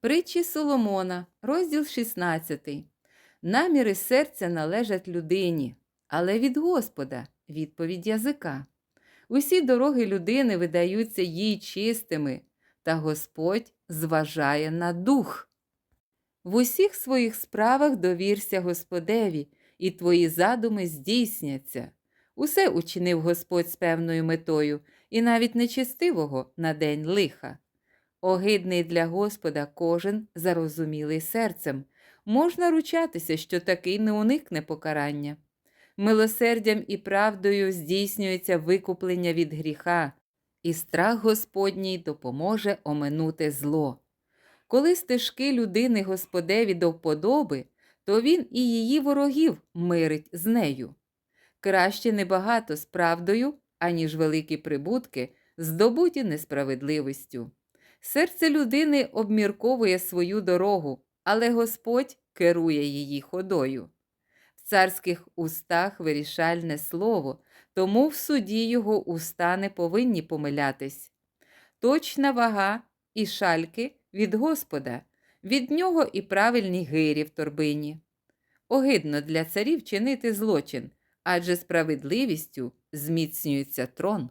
Притчі Соломона, розділ 16. Наміри серця належать людині, але від Господа відповідь язика. Усі дороги людини видаються їй чистими, та Господь зважає на дух. В усіх своїх справах довірся Господеві, і твої задуми здійсняться. Усе учинив Господь з певною метою, і навіть нечистивого на день лиха. Огидний для Господа кожен зарозумілий серцем. Можна ручатися, що такий не уникне покарання. Милосердям і правдою здійснюється викуплення від гріха, і страх Господній допоможе оминути зло. Коли стежки людини Господеві до вподоби, то він і її ворогів мирить з нею. Краще небагато з правдою, аніж великі прибутки, здобуті несправедливістю. Серце людини обмірковує свою дорогу, але Господь керує її ходою. В царських устах вирішальне слово, тому в суді його уста не повинні помилятись. Точна вага і шальки від Господа, від нього і правильні гирі в торбині. Огидно для царів чинити злочин, адже справедливістю зміцнюється трон.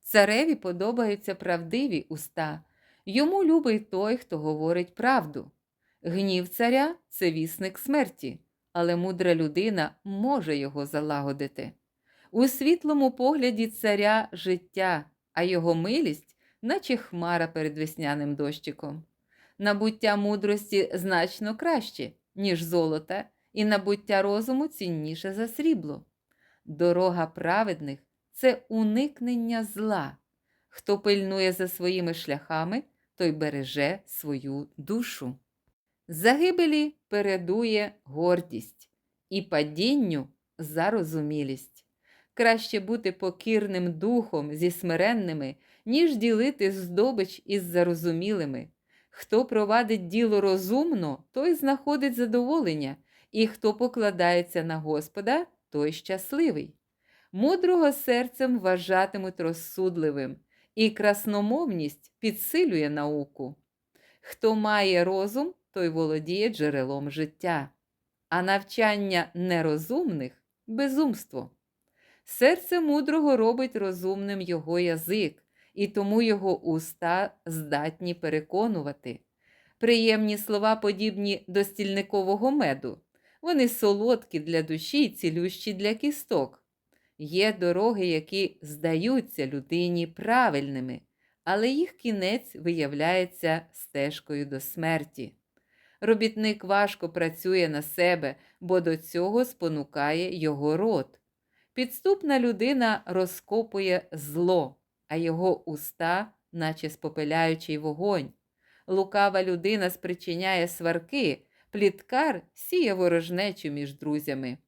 Цареві подобаються правдиві уста, йому любий той, хто говорить правду. Гнів царя це вісник смерті, але мудра людина може його залагодити. У світлому погляді царя життя, а його милість, наче хмара перед весняним дощиком. Набуття мудрості значно краще, ніж золота, і набуття розуму цінніше за срібло. Дорога праведних це уникнення зла. Хто пильнує за своїми шляхами, той береже свою душу. Загибелі передує гордість і падінню зарозумілість. Краще бути покірним духом зі смиренними, ніж ділити здобич із зарозумілими. Хто провадить діло розумно, той знаходить задоволення, і хто покладається на Господа, той щасливий. Мудрого серцем вважатимуть розсудливим, і красномовність підсилює науку. Хто має розум, той володіє джерелом життя, а навчання нерозумних безумство. Серце мудрого робить розумним його язик, і тому його уста здатні переконувати. Приємні слова подібні до стільникового меду. Вони солодкі для душі й цілющі для кісток. Є дороги, які здаються людині правильними, але їх кінець виявляється стежкою до смерті. Робітник важко працює на себе, бо до цього спонукає його рот. Підступна людина розкопує зло, а його уста, наче спопиляючий вогонь. Лукава людина спричиняє сварки, пліткар сіє ворожнечу між друзями.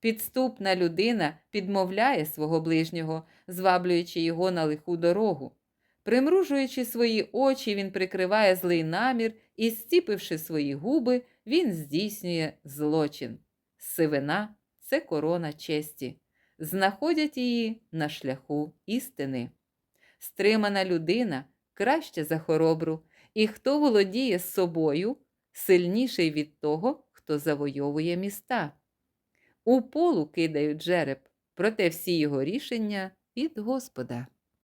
Підступна людина підмовляє свого ближнього, зваблюючи його на лиху дорогу. Примружуючи свої очі, він прикриває злий намір і, зціпивши свої губи, він здійснює злочин. Сивина це корона честі. Знаходять її на шляху істини. Стримана людина краще за хоробру, і хто володіє собою, сильніший від того, хто завойовує міста. У полу кидають жереб, проте всі його рішення від Господа.